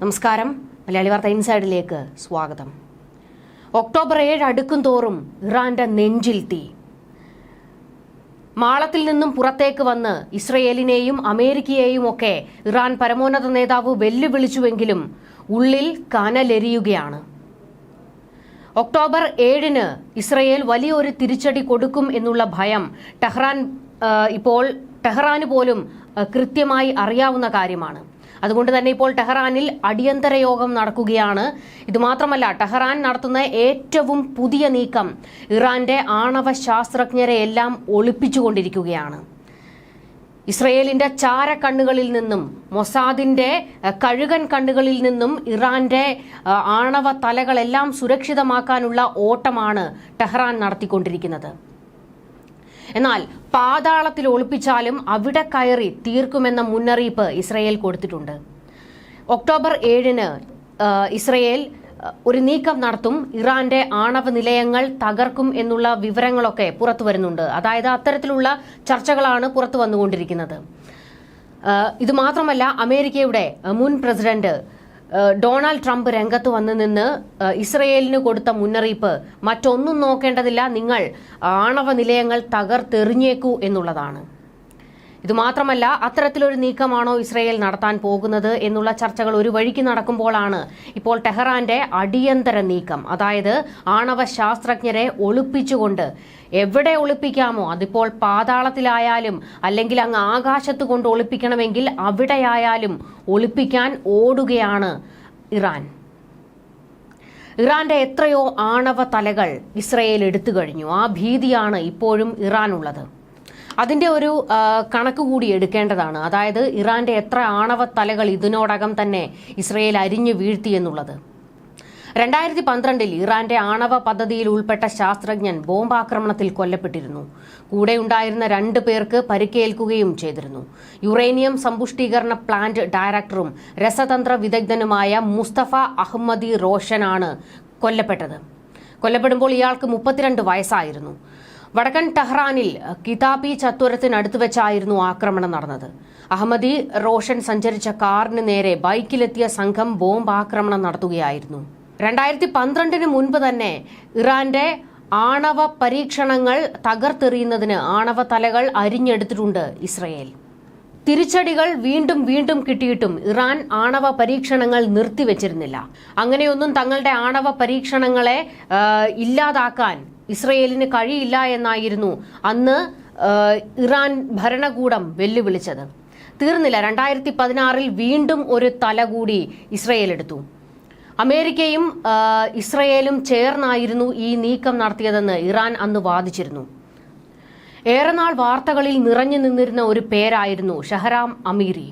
നമസ്കാരം. മലയാളി വാർത്ത ഇൻസൈഡിലേക്ക് സ്വാഗതം. ഒക്ടോബർ ഏഴ് അടുക്കും തോറും ഇറാന്റെ നെഞ്ചിൽ തീ. മാളത്തിൽ നിന്നും പുറത്തേക്ക് വന്ന് ഇസ്രയേലിനെയും അമേരിക്കയെയും ഒക്കെ ഇറാൻ പരമോന്നത നേതാവ് വെല്ലുവിളിച്ചുവെങ്കിലും ഉള്ളിൽ കനലെരിയുകയാണ്. ഒക്ടോബർ ഏഴിന് ഇസ്രയേൽ വലിയൊരു തിരിച്ചടി കൊടുക്കും എന്നുള്ള ഭയം ടെഹ്റാൻ ഇപ്പോൾ ടെഹ്റാന് പോലും കൃത്യമായി അറിയാവുന്ന കാര്യമാണ്. അതുകൊണ്ട് തന്നെ ഇപ്പോൾ ടെഹ്റാനിൽ അടിയന്തര യോഗം നടക്കുകയാണ്. ഇതുമാത്രമല്ല ടെഹ്റാൻ നടത്തുന്ന ഏറ്റവും പുതിയ നീക്കം ഇറാന്റെ ആണവ ശാസ്ത്രജ്ഞരെ എല്ലാം ഒളിപ്പിച്ചുകൊണ്ടിരിക്കുകയാണ്. ഇസ്രയേലിന്റെ ചാരക്കണ്ണുകളിൽ നിന്നും മൊസാദിന്റെ കഴുകൻ കണ്ണുകളിൽ നിന്നും ഇറാന്റെ ആണവ തലകളെല്ലാം സുരക്ഷിതമാക്കാനുള്ള ഓട്ടമാണ് ടെഹ്റാൻ നടത്തിക്കൊണ്ടിരിക്കുന്നത്. എന്നാൽ പാതാളത്തിൽ ഒളിപ്പിച്ചാലും അവിടെ കയറി തീർക്കുമെന്ന മുന്നറിയിപ്പ് ഇസ്രയേൽ കൊടുത്തിട്ടുണ്ട്. ഒക്ടോബർ ഏഴിന് ഇസ്രയേൽ ഒരു നീക്കം നടത്തും. ഇറാന്റെ ആണവ നിലയങ്ങൾ തകർക്കും എന്നുള്ള വിവരങ്ങളൊക്കെ പുറത്തു വരുന്നുണ്ട്. അതായത് അത്തരത്തിലുള്ള ചർച്ചകളാണ് പുറത്തു വന്നുകൊണ്ടിരിക്കുന്നത്. ഇത് മാത്രമല്ല അമേരിക്കയുടെ മുൻ പ്രസിഡന്റ് ഡൊണാൾഡ് ട്രംപ് രംഗത്ത് വന്നു നിന്ന് ഇസ്രയേലിന് കൊടുത്ത മുന്നറിയിപ്പ് മറ്റൊന്നും നോക്കേണ്ടതില്ല. നിങ്ങൾ ആണവ നിലയങ്ങൾ തകർത്തെറിഞ്ഞേക്കൂ എന്നുള്ളതാണ്. ഇത് മാത്രമല്ല അത്തരത്തിലൊരു നീക്കമാണോ ഇസ്രയേൽ നടത്താൻ പോകുന്നത് എന്നുള്ള ചർച്ചകൾ ഒരു വഴിക്ക് നടക്കുമ്പോഴാണ് ഇപ്പോൾ ടെഹ്റാന്റെ അടിയന്തര നീക്കം. അതായത് ആണവ ശാസ്ത്രജ്ഞരെ ഒളിപ്പിച്ചുകൊണ്ട് എവിടെ ഒളിപ്പിക്കാമോ അതിപ്പോൾ പാതാളത്തിലായാലും അല്ലെങ്കിൽ അങ്ങ് ആകാശത്ത് കൊണ്ട് ഒളിപ്പിക്കണമെങ്കിൽ അവിടെയായാലും ഒളിപ്പിക്കാൻ ഓടുകയാണ് ഇറാൻ. ഇറാന്റെ എത്രയോ ആണവ തലകൾ ഇസ്രയേൽ എടുത്തു കഴിഞ്ഞു. ആ ഭീതിയാണ് ഇപ്പോഴും ഇറാനുള്ളത്. അതിന്റെ ഒരു കണക്ക് കൂടി എടുക്കേണ്ടതാണ്. അതായത് ഇറാന്റെ എത്ര ആണവ തലകൾ ഇതിനോടകം തന്നെ ഇസ്രയേൽ അരിഞ്ഞു വീഴ്ത്തി എന്നുള്ളത്. രണ്ടായിരത്തി പന്ത്രണ്ടിൽ ഇറാന്റെ ആണവ പദ്ധതിയിൽ ഉൾപ്പെട്ട ശാസ്ത്രജ്ഞൻ ബോംബാക്രമണത്തിൽ കൊല്ലപ്പെട്ടിരുന്നു. കൂടെ ഉണ്ടായിരുന്ന രണ്ട് പേർക്ക് പരിക്കേൽക്കുകയും ചെയ്തിരുന്നു. യുറേനിയം സമ്പുഷ്ടീകരണ പ്ലാന്റ് ഡയറക്ടറും രസതന്ത്ര വിദഗ്ധനുമായ മുസ്തഫ അഹമ്മദി റോഷനാണ് കൊല്ലപ്പെട്ടത്. കൊല്ലപ്പെടുമ്പോൾ ഇയാൾക്ക് മുപ്പത്തിരണ്ട് വയസ്സായിരുന്നു. വടക്കൻ ടെഹ്റാനിൽ കിതാബി ചത്വരത്തിനടുത്ത് വെച്ചായിരുന്നു ആക്രമണം നടന്നത്. അഹമ്മദി റോഷൻ സഞ്ചരിച്ച കാറിന് നേരെ ബൈക്കിലെത്തിയ സംഘം ബോംബ് ആക്രമണം നടത്തുകയായിരുന്നു. രണ്ടായിരത്തി പന്ത്രണ്ടിന് മുൻപ് തന്നെ ഇറാന്റെ ആണവ പരീക്ഷണങ്ങൾ തകർത്തെറിയുന്നതിന് ആണവ തലകൾ അരിഞ്ഞെടുത്തിട്ടുണ്ട് ഇസ്രയേൽ. തിരിച്ചടികൾ വീണ്ടും വീണ്ടും കിട്ടിയിട്ടും ഇറാൻ ആണവ പരീക്ഷണങ്ങൾ നിർത്തിവെച്ചിരുന്നില്ല. അങ്ങനെയൊന്നും തങ്ങളുടെ ആണവ പരീക്ഷണങ്ങളെ ഇല്ലാതാക്കാൻ ഇസ്രയേലിന് കഴിയില്ല എന്നായിരുന്നു അന്ന് ഇറാൻ ഭരണകൂടം വെല്ലുവിളിച്ചത്. തീർന്നില്ല. രണ്ടായിരത്തി പതിനാറിൽ വീണ്ടും ഒരു തല കൂടി ഇസ്രയേൽ എടുത്തു. അമേരിക്കയും ഇസ്രയേലും ചേർന്നായിരുന്നു ഈ നീക്കം നടത്തിയതെന്ന് ഇറാൻ അന്ന് വാദിച്ചിരുന്നു. ഏറെ നാൾ വാർത്തകളിൽ നിറഞ്ഞു നിന്നിരുന്ന ഒരു പേരായിരുന്നു ഷഹറാം അമീരി.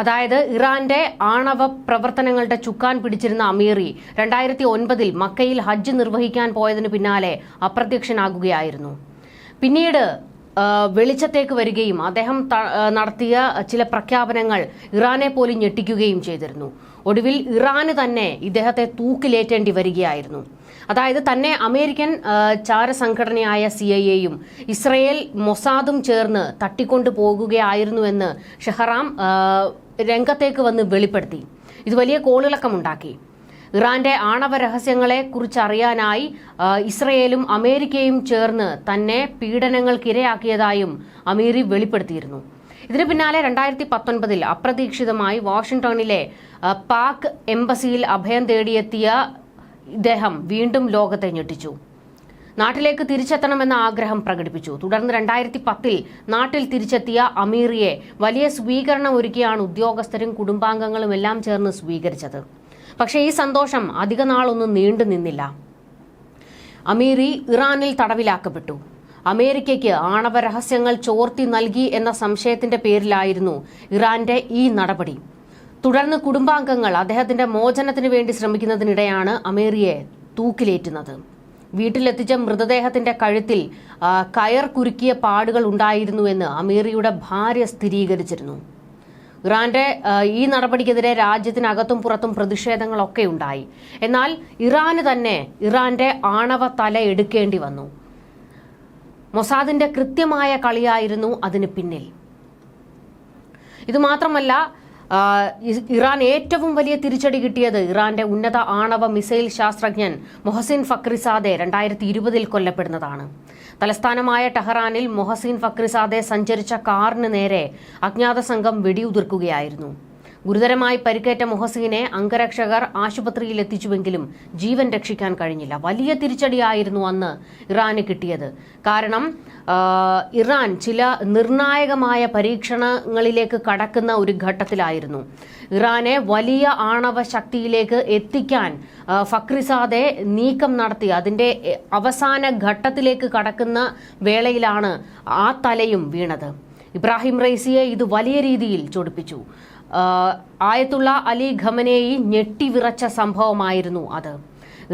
അതായത് ഇറാന്റെ ആണവ പ്രവർത്തനങ്ങളുടെ ചുക്കാൻ പിടിച്ചിരുന്ന അമീറി രണ്ടായിരത്തി ഒൻപതിൽ മക്കയിൽ ഹജ്ജ് നിർവഹിക്കാൻ പോയതിനു പിന്നാലെ അപ്രത്യക്ഷനാകുകയായിരുന്നു. പിന്നീട് വെളിച്ചത്തേക്ക് വരികയും അദ്ദേഹം നടത്തിയ ചില പ്രഖ്യാപനങ്ങൾ ഇറാനെ പോലും ഞെട്ടിക്കുകയും ചെയ്തിരുന്നു. ഒടുവിൽ ഇറാന് തന്നെ ഇദ്ദേഹത്തെ തൂക്കിലേറ്റേണ്ടി വരികയായിരുന്നു. അതായത് തന്നെ അമേരിക്കൻ ചാരസംഘടനയായ സി ഐ എയും ഇസ്രയേൽ മൊസാദും ചേർന്ന് തട്ടിക്കൊണ്ടു പോകുകയായിരുന്നുവെന്ന് ഷെഹറാം രംഗത്തേക്ക് വന്ന് വെളിപ്പെടുത്തി. ഇത് വലിയ കോളിളക്കമുണ്ടാക്കി. ഇറാന്റെ ആണവ രഹസ്യങ്ങളെ കുറിച്ച് അറിയാനായി ആ, ഇസ്രയേലും അമേരിക്കയും ചേർന്ന് തന്നെ പീഡനങ്ങൾക്കിരയാക്കിയതായും അമീറി വെളിപ്പെടുത്തിയിരുന്നു. ഇതിന് പിന്നാലെ രണ്ടായിരത്തി പത്തൊൻപതിൽ അപ്രതീക്ഷിതമായി വാഷിംഗ്ടണിലെ പാക് എംബസിയിൽ അഭയം തേടിയെത്തിയ ഇദ്ദേഹം വീണ്ടും ലോകത്തെ ഞെട്ടിച്ചു. നാട്ടിലേക്ക് തിരിച്ചെത്തണമെന്ന ആഗ്രഹം പ്രകടിപ്പിച്ചു. തുടർന്ന് രണ്ടായിരത്തി പത്തിൽ നാട്ടിൽ തിരിച്ചെത്തിയ അമീറിയെ വലിയ സ്വീകരണം ഒരുക്കിയാണ് ഉദ്യോഗസ്ഥരും കുടുംബാംഗങ്ങളും എല്ലാം ചേർന്ന് സ്വീകരിച്ചത്. പക്ഷേ ഈ സന്തോഷം അധിക നാളൊന്നും നീണ്ടു നിന്നില്ല. അമീറി ഇറാനിൽ തടവിലാക്കപ്പെട്ടു. അമേരിക്കയ്ക്ക് ആണവ രഹസ്യങ്ങൾ ചോർത്തി നൽകി എന്ന സംശയത്തിന്റെ പേരിലായിരുന്നു ഇറാന്റെ ഈ നടപടി. തുടർന്ന് കുടുംബാംഗങ്ങൾ അദ്ദേഹത്തിന്റെ മോചനത്തിന് വേണ്ടി ശ്രമിക്കുന്നതിനിടെയാണ് അമേറിയെ തൂക്കിലേറ്റുന്നത്. വീട്ടിലെത്തിച്ച മൃതദേഹത്തിന്റെ കഴുത്തിൽ കയർ കുരുക്കിയ പാടുകൾ ഉണ്ടായിരുന്നുവെന്ന് അമീറിയുടെ ഭാര്യ സ്ഥിരീകരിച്ചിരുന്നു. ഇറാന്റെ ഈ നടപടിക്കെതിരെ രാജ്യത്തിനകത്തും പുറത്തും പ്രതിഷേധങ്ങളൊക്കെ ഉണ്ടായി. എന്നാൽ ഇറാന് തന്നെ ഇറാന്റെ ആണവ തല എടുക്കേണ്ടി വന്നു. മൊസാദിന്റെ കൃത്യമായ കളിയായിരുന്നു അതിന് പിന്നിൽ. ഇത് മാത്രമല്ല ഇറാൻ ഏറ്റവും വലിയ തിരിച്ചടി കിട്ടിയത് ഇറാന്റെ ഉന്നത ആണവ മിസൈൽ ശാസ്ത്രജ്ഞൻ മൊഹസിൻ ഫക്രിസാദെ രണ്ടായിരത്തി ഇരുപതിൽ കൊല്ലപ്പെടുന്നതാണ്. തലസ്ഥാനമായ ടെഹ്റാനിൽ മൊഹസിൻ ഫക്രിസാദെ സഞ്ചരിച്ച കാറിന് നേരെ അജ്ഞാത സംഘം വെടിയുതിർക്കുകയായിരുന്നു. ഗുരുതരമായി പരിക്കേറ്റ മുഹസീനെ അംഗരക്ഷകർ ആശുപത്രിയിൽ എത്തിച്ചുവെങ്കിലും ജീവൻ രക്ഷിക്കാൻ കഴിഞ്ഞില്ല. വലിയ തിരിച്ചടിയായിരുന്നു അന്ന് ഇറാന് കിട്ടിയത്. കാരണം ഇറാൻ ചില നിർണായകമായ പരീക്ഷണങ്ങളിലേക്ക് കടക്കുന്ന ഒരു ഘട്ടത്തിലായിരുന്നു. ഇറാനെ വലിയ ആണവ ശക്തിയിലേക്ക് എത്തിക്കാൻ ഫക്രിസാദെ നീക്കം നടത്തി. അതിന്റെ അവസാന ഘട്ടത്തിലേക്ക് കടക്കുന്ന വേളയിലാണ് ആ തലയും വീണത്. ഇബ്രാഹിം റൈസിയെ ഇത് വലിയ രീതിയിൽ ചൊടിപ്പിച്ചു. ആയത്തുള്ള അലി ഖമനേയി ഞെട്ടിവിറച്ച സംഭവമായിരുന്നു അത്.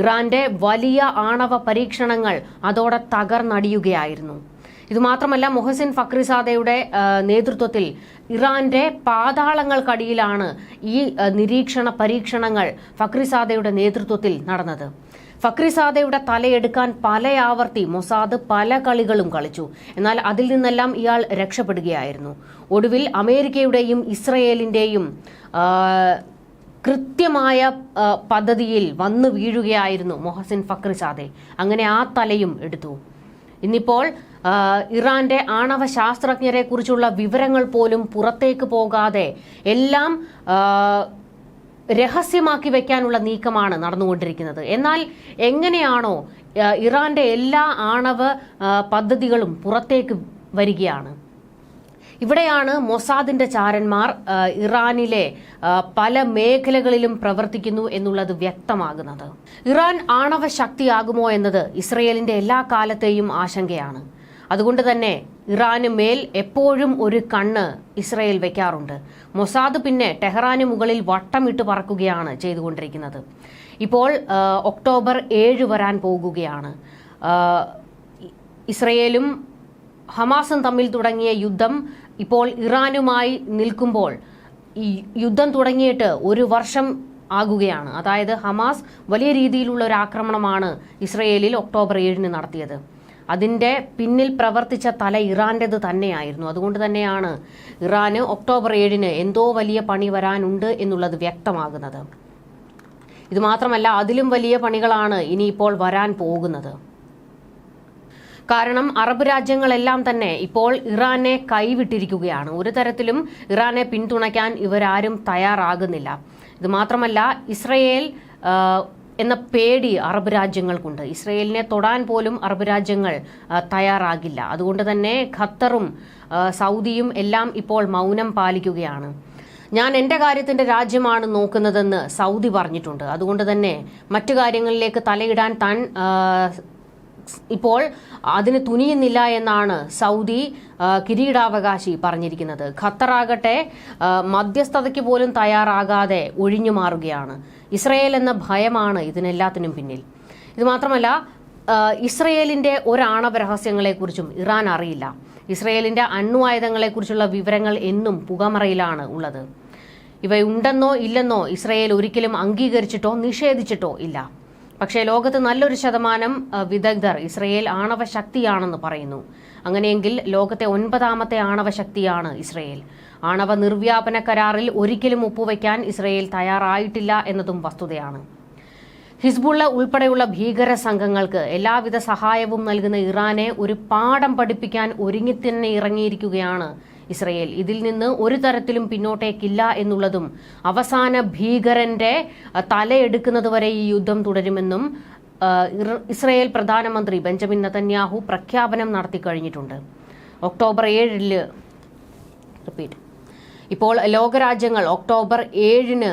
ഇറാന്റെ വലിയ ആണവ പരീക്ഷണങ്ങൾ അതോടെ തകർന്നടിയുകയായിരുന്നു. ഇതുമാത്രമല്ല മൊഹസിൻ ഫക്രിസാദയുടെ നേതൃത്വത്തിൽ ഇറാന്റെ പാതാളങ്ങൾക്കടിയിലാണ് ഈ നിരീക്ഷണ പരീക്ഷണങ്ങൾ ഫക്രിസാദയുടെ നേതൃത്വത്തിൽ നടന്നത്. ഫക്രിസാദയുടെ തലയെടുക്കാൻ പല ആവർത്തി മൊസാദ് പല കളികളും കളിച്ചു. എന്നാൽ അതിൽ നിന്നെല്ലാം ഇയാൾ രക്ഷപ്പെടുകയായിരുന്നു. ഒടുവിൽ അമേരിക്കയുടെയും ഇസ്രയേലിന്റെയും കൃത്യമായ പദ്ധതിയിൽ വന്നു വീഴുകയായിരുന്നു മൊഹസിൻ ഫക്രിസാദെ. അങ്ങനെ ആ തലയും എടുത്തു. ഇന്നിപ്പോൾ ഇറാന്റെ ആണവ ശാസ്ത്രജ്ഞരെ കുറിച്ചുള്ള വിവരങ്ങൾ പോലും പുറത്തേക്ക് പോകാതെ എല്ലാം രഹസ്യമാക്കി വെക്കാനുള്ള നീക്കമാണ് നടന്നുകൊണ്ടിരിക്കുന്നത്. എന്നാൽ എങ്ങനെയാണോ ഇറാന്റെ എല്ലാ ആണവ പദ്ധതികളും പുറത്തേക്ക് വരികയാണ്. ഇവിടെയാണ് മൊസാദിന്റെ ചാരന്മാർ ഇറാനിലെ പല മേഖലകളിലും പ്രവർത്തിക്കുന്നു എന്നുള്ളത് വ്യക്തമാകുന്നത്. ഇറാൻ ആണവ ശക്തിയാകുമോ എന്നത് ഇസ്രയേലിന്റെ എല്ലാ കാലത്തെയും ആശങ്കയാണ്. അതുകൊണ്ട് തന്നെ ഇറാന് മേൽ എപ്പോഴും ഒരു കണ്ണ് ഇസ്രയേൽ വെക്കാറുണ്ട്. മൊസാദ് പിന്നെ ടെഹ്റാന് മുകളിൽ വട്ടമിട്ട് പറക്കുകയാണ് ചെയ്തുകൊണ്ടിരിക്കുന്നത്. ഇപ്പോൾ ഒക്ടോബർ ഏഴ് വരാൻ പോകുകയാണ്. ഇസ്രയേലും ഹമാസും തമ്മിൽ തുടങ്ങിയ യുദ്ധം ഇപ്പോൾ ഇറാനുമായി നിൽക്കുമ്പോൾ ഈ യുദ്ധം തുടങ്ങിയിട്ട് ഒരു വർഷം ആകുകയാണ്. അതായത് ഹമാസ് വലിയ രീതിയിലുള്ള ഒരു ആക്രമണമാണ് ഇസ്രയേലിൽ ഒക്ടോബർ ഏഴിന് നടത്തിയത്. അതിന്റെ പിന്നിൽ പ്രവർത്തിച്ച തല ഇറാന്റെത് തന്നെയായിരുന്നു. അതുകൊണ്ട് തന്നെയാണ് ഇറാന് ഒക്ടോബർ ഏഴിന് എന്തോ വലിയ പണി വരാനുണ്ട് എന്നുള്ളത് വ്യക്തമാകുന്നത്. ഇത് മാത്രമല്ല അതിലും വലിയ പണികളാണ് ഇനിയിപ്പോൾ വരാൻ പോകുന്നത്. കാരണം അറബ് രാജ്യങ്ങളെല്ലാം തന്നെ ഇപ്പോൾ ഇറാനെ കൈവിട്ടിരിക്കുകയാണ്. ഒരു തരത്തിലും ഇറാനെ പിന്തുണയ്ക്കാൻ ഇവരാരും തയ്യാറാകുന്നില്ല. ഇത് മാത്രമല്ല ഇസ്രയേൽ എന്ന പേടി അറബ് രാജ്യങ്ങൾക്കുണ്ട്. ഇസ്രയേലിനെ തൊടാൻ പോലും അറബ് രാജ്യങ്ങൾ തയ്യാറാകില്ല. അതുകൊണ്ട് തന്നെ ഖത്തറും സൗദിയും എല്ലാം ഇപ്പോൾ മൗനം പാലിക്കുകയാണ്. ഞാൻ എന്റെ കാര്യത്തിന്റെ രാജ്യമാണ് നോക്കുന്നതെന്ന് സൗദി പറഞ്ഞിട്ടുണ്ട്. അതുകൊണ്ട് തന്നെ മറ്റു കാര്യങ്ങളിലേക്ക് തലയിടാൻ താൻ ഇപ്പോൾ അതിന് തുനിയുന്നില്ല എന്നാണ് സൗദി കിരീടാവകാശി പറഞ്ഞിരിക്കുന്നത്. ഖത്തറാകട്ടെ മധ്യസ്ഥതയ്ക്ക് പോലും തയ്യാറാകാതെ ഒഴിഞ്ഞു മാറുകയാണ്. ഇസ്രയേൽ എന്ന ഭയമാണ് ഇതിനെല്ലാത്തിനും പിന്നിൽ. ഇത് മാത്രമല്ല ഇസ്രയേലിന്റെ ഒരാണവ രഹസ്യങ്ങളെക്കുറിച്ചും ഇറാൻ അറിയില്ല. ഇസ്രയേലിന്റെ അണ്വായുധങ്ങളെക്കുറിച്ചുള്ള വിവരങ്ങൾ എന്നും പുകമറയിലാണ് ഉള്ളത്. ഇവയുണ്ടെന്നോ ഇല്ലെന്നോ ഇസ്രയേൽ ഒരിക്കലും അംഗീകരിച്ചിട്ടോ നിഷേധിച്ചിട്ടോ ഇല്ല. പക്ഷേ ലോകത്ത് നല്ലൊരു ശതമാനം വിദഗ്ധർ ഇസ്രയേൽ ആണവ ശക്തിയാണെന്ന് പറയുന്നു. അങ്ങനെയെങ്കിൽ ലോകത്തെ ഒൻപതാമത്തെ ആണവ ശക്തിയാണ് ഇസ്രയേൽ. ആണവ നിർവ്യാപന കരാറിൽ ഒരിക്കലും ഒപ്പുവയ്ക്കാൻ ഇസ്രയേൽ തയ്യാറായിട്ടില്ല എന്നതും വസ്തുതയാണ്. ഹിസ്ബുള്ള ഉൾപ്പെടെയുള്ള ഭീകര സംഘങ്ങൾക്ക് എല്ലാവിധ സഹായവും നൽകുന്ന ഇറാനെ ഒരു പാഠം പഠിപ്പിക്കാൻ ഒരുങ്ങിത്തന്നെ ഇറങ്ങിയിരിക്കുകയാണ് ഇസ്രയേൽ. ഇതിൽ നിന്ന് ഒരു തരത്തിലും പിന്നോട്ടേക്കില്ല എന്നുള്ളതും അവസാന ഭീകരന്റെ തലയെടുക്കുന്നത് വരെ ഈ യുദ്ധം തുടരുമെന്നും ഇസ്രയേൽ പ്രധാനമന്ത്രി ബെഞ്ചമിൻ നതന്യാഹു പ്രഖ്യാപനം നടത്തി കഴിഞ്ഞിട്ടുണ്ട്. ഒക്ടോബർ ഏഴിൽ റിപ്പീറ്റ്. ഇപ്പോൾ ലോകരാജ്യങ്ങൾ ഒക്ടോബർ ഏഴിന്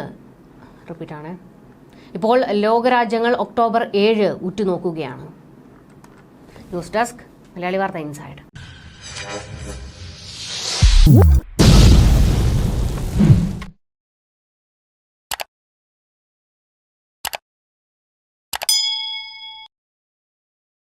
ആണ് ഇപ്പോൾ ലോകരാജ്യങ്ങൾ ഒക്ടോബർ ഏഴ് ഉറ്റുനോക്കുകയാണ്. ന്യൂസ് ഡെസ്ക് മലയാളി വാർത്ത ഇൻസൈഡ്. Woo!